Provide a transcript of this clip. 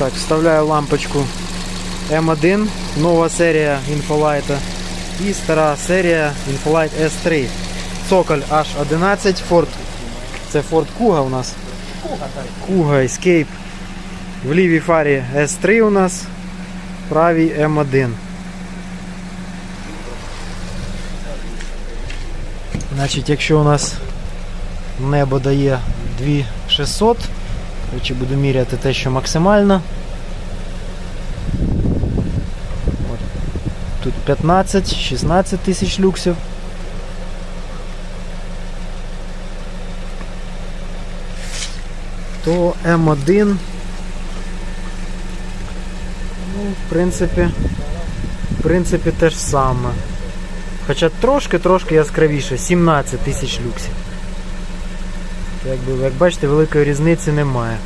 Так, вставляю лампочку М1, нова серія Infolight і стара серія Infolight S3. Цоколь H11 Ford. Це Ford Kuga у нас. Kuga Escape. В лівій фарі S3 у нас, в правій М1. Значить, якщо у нас небо дає 2600, коротше, буду міряти те, що максимально. От. Тут 15-16 тисяч люксів. То М1. Ну, в принципі, в принципі, те ж саме. Хоча трошки-трошки яскравіше, 17 тисяч люксів. Як бачите, великої різниці немає.